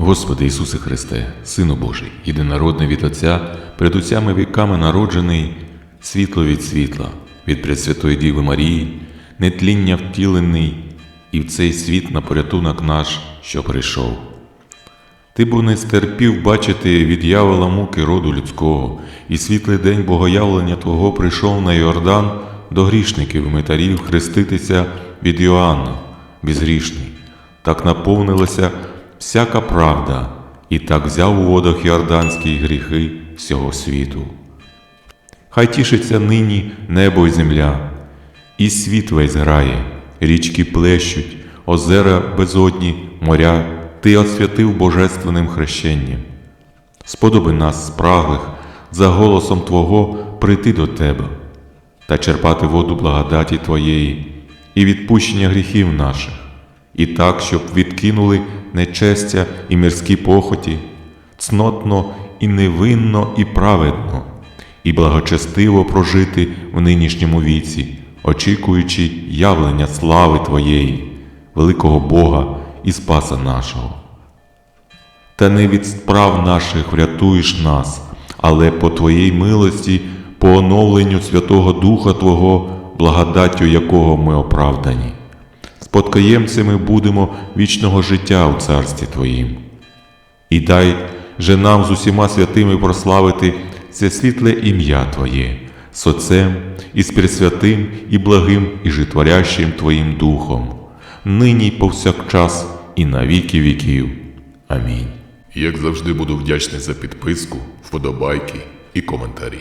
Господи Ісусе Христе, Сину Божий, єдинородний від Отця, перед усями віками народжений, світло від світла, від Пресвятої Діви Марії, нетління втілений, і в цей світ на порятунок наш, що прийшов. Ти бо не стерпів бачити від явола муки роду людського, і світлий день богоявлення Твого прийшов на Йордан до грішників митарів хреститися від Йоанна, безгрішний. Так наповнилася всяка правда, і так взяв у водах Йорданські гріхи всього світу. Хай тішиться нині небо й земля, і світ весь грає, річки плещуть, озера безодні, моря, ти освятив божественним хрещенням. Сподоби нас, спраглих, за голосом Твого прийти до Тебе та черпати воду благодаті Твоєї і відпущення гріхів наших, і так, щоб відкинули нечестя і мирські похоті, цнотно і невинно і праведно, і благочестиво прожити в нинішньому віці, очікуючи явлення слави Твоєї, великого Бога і Спаса нашого. Та не від справ наших врятуєш нас, але по Твоїй милості, по оновленню Святого Духа Твого, благодаттю якого ми оправдані. Спадкоємцями будемо вічного життя у Царстві Твоїм. І дай же нам з усіма святими прославити це світле ім'я Твоє, з Отцем і з Пресвятим і благим і житворящим Твоїм Духом, нині й повсякчас і на віки віків. Амінь. Як завжди буду вдячний за підписку, вподобайки і коментарі.